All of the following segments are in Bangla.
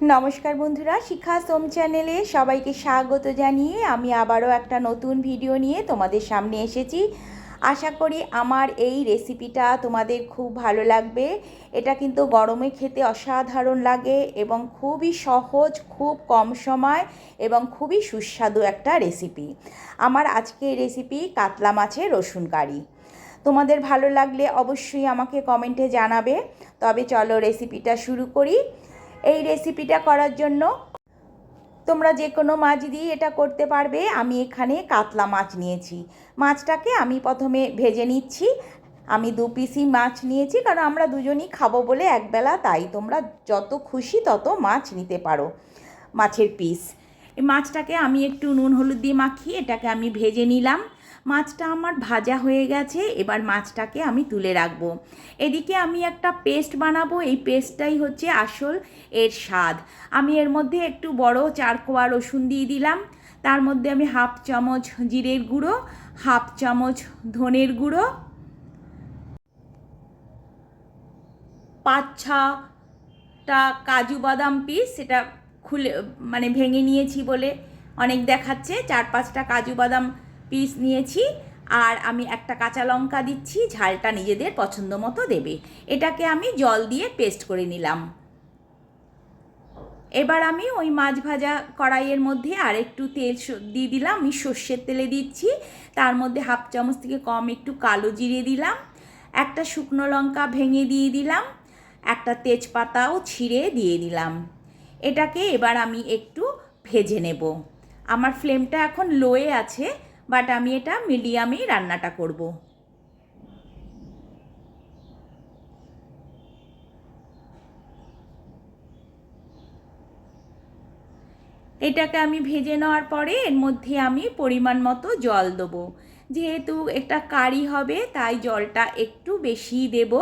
নমস্কার বন্ধুরা শিক্ষা সোম চ্যানেলে সবাইকে স্বাগত জানিয়ে আমি আবারও একটা নতুন ভিডিও নিয়ে তোমাদের সামনে এসেছি। আশা করি আমার এই রেসিপিটা তোমাদের খুব ভালো লাগবে। এটা কিন্তু গরমে খেতে অসাধারণ লাগে এবং খুবই সহজ, খুব কম সময় এবং খুবই সুস্বাদু একটা রেসিপি। আমার আজকের রেসিপি কাতলা মাছের রসুন কারি। তোমাদের ভালো লাগলে অবশ্যই আমাকে কমেন্টে জানাবে। তবে চলো রেসিপিটা শুরু করি। এই রেসিপিটা করার জন্য। তোমরা যে কোনো মাছ দিয়ে এটা করতে পারবে। আমি এখানে কাতলা মাছ নিয়েছি। মাছটাকে আমি প্রথমে ভেজে নিচ্ছি। আমি দু পিসি মাছ নিয়েছি, কারণ আমরা দুজনই খাব বলে একবেলা, তাই তোমরা যত খুশি তত মাছ নিতে পারো মাছের পিস এই মাছটাকে আমি একটু নুন, হলুদ দিয়ে মাখিয়ে এটাকে আমি ভেজে নিলাম। মাছটা আমার ভাজা হয়ে গেছে, এবার মাছটাকে আমি তুলে রাখব। এদিকে আমি একটা পেস্ট বানাবো, এই পেস্টটাই হচ্ছে আসল এর স্বাদ। আমি এর মধ্যে একটু বড় চার কোয়া রসুন দিয়ে দিলাম, তার মধ্যে আমি হাফ চামচ জিরের গুঁড়ো, হাফ চামচ ধনের গুঁড়ো, পাঁচ ছটা কাজু বাদাম পিস সেটা খুলে মানে ভেঙে নিয়েছি বলে অনেক দেখাচ্ছে, চার পাঁচটা কাজু বাদাম পিস নিয়েছি, আর আমি একটা কাঁচা লঙ্কা দিচ্ছি, ঝালটা নিজেদের পছন্দ মতো দেবে। এটাকে আমি জল দিয়ে পেস্ট করে নিলাম। এবার আমি ওই মাছ ভাজা কড়াইয়ের মধ্যে আর একটু তেল দিয়ে দিলাম। আমি সর্ষের তেলে দিচ্ছি। তার মধ্যে হাফ চামচ থেকে কম একটু কালো জিরে দিলাম। একটা শুকনো লঙ্কা ভেঙে দিয়ে দিলাম। একটা তেজপাতাও ছিঁড়ে দিয়ে দিলাম। এটাকে এবার আমি একটু ভেজে নেব। আমার ফ্লেমটা এখন লোয়ে আছে। বাট আমি এটা মিডিয়ামেই রান্নাটা করব। এটাকে আমি ভেজে নেওয়ার পরে এর মধ্যে আমি পরিমাণ মতো জল দেবো। যেহেতু একটা কারি হবে, তাই জলটা একটু বেশি দেব।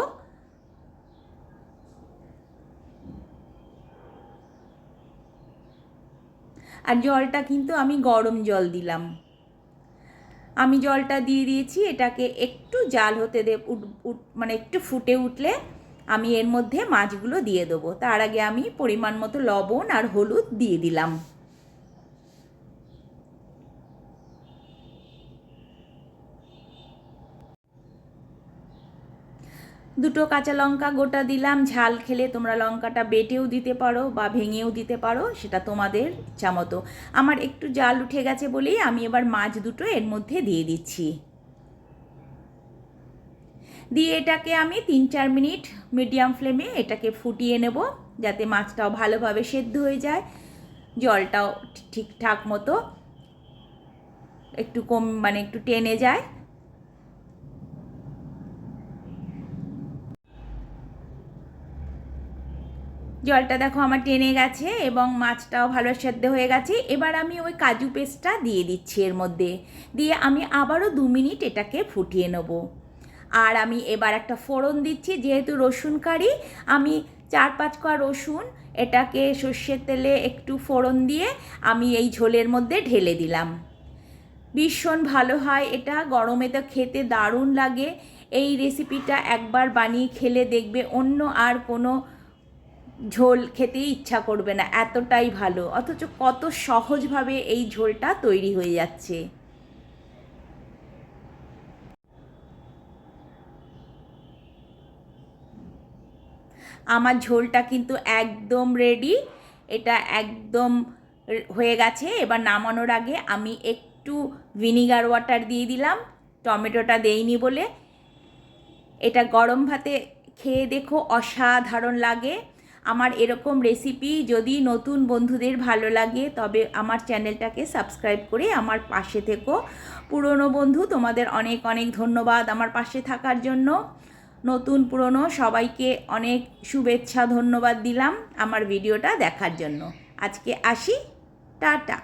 আর জলটা কিন্তু আমি গরম জল দিলাম। আমি জলটা দিয়ে দিয়েছি, এটাকে একটু জাল হতে দে মানে একটু ফুটে উঠলে আমি এর মধ্যে মাছগুলো দিয়ে দেবো। তার আগে আমি পরিমাণ মতো লবণ আর হলুদ দিয়ে দিলাম। দুটো কাঁচা লঙ্কা গোটা দিলাম, ঝাল খেলে তোমরা লঙ্কাটা বেটেও দিতে পারো বা ভেঙেও দিতে পারো, সেটা তোমাদের ইচ্ছা মতো। আমার একটু জাল উঠে গেছে বলেই আমি এবার মাছ দুটো এর মধ্যে দিয়ে দিচ্ছি। দিয়ে এটাকে আমি তিন চার মিনিট মিডিয়াম ফ্লেমে এটাকে ফুটিয়ে নেব, যাতে মাছটাও ভালোভাবে সেদ্ধ হয়ে যায়, জলটাও ঠিকঠাক মতো একটু কম মানে একটু টেনে যায়। জলটা দেখো আমার টেনে গেছে এবং মাছটাও ভালো সেদ্ধ হয়ে গেছে। এবার আমি ওই কাজু পেস্টটা দিয়ে দিচ্ছি এর মধ্যে। দিয়ে আমি আবারও দু মিনিট এটাকে ফুটিয়ে নেব। আর আমি এবার একটা ফোড়ন দিচ্ছি, যেহেতু রসুন কারি, আমি চার পাঁচ কোয়া রসুন, এটাকে সর্ষের তেলে একটু ফোড়ন দিয়ে আমি এই ঝোলের মধ্যে ঢেলে দিলাম। ভীষণ ভালো হয় এটা, গরমে তো খেতে দারুণ লাগে। এই রেসিপিটা একবার বানিয়ে খেলে দেখবে অন্য আর কোনো ঝোল খেতেই ইচ্ছা করবে না, এতটাই ভালো। অথচ কত সহজভাবে এই ঝোলটা তৈরি হয়ে যাচ্ছে। আমার ঝোলটা কিন্তু একদম রেডি এটা একদম হয়ে গেছে। এবার নামানোর আগে আমি একটু ভিনিগার ওয়াটার দিয়ে দিলাম, টমেটোটা দেইনি বলে। এটা গরম ভাতে খেয়ে দেখো অসাধারণ লাগে। আমার এরকম রেসিপি যদি নতুন বন্ধুদের ভালো লাগে, তবে আমার চ্যানেলটাকে সাবস্ক্রাইব করে আমার পাশে থেকো। পুরনো বন্ধু, তোমাদের অনেক অনেক ধন্যবাদ আমার পাশে থাকার জন্য। নতুন, পুরনো, সবাইকে অনেক শুভেচ্ছা, ধন্যবাদ দিলাম আমার ভিডিওটা দেখার জন্য। আজকে আসি, টাটা।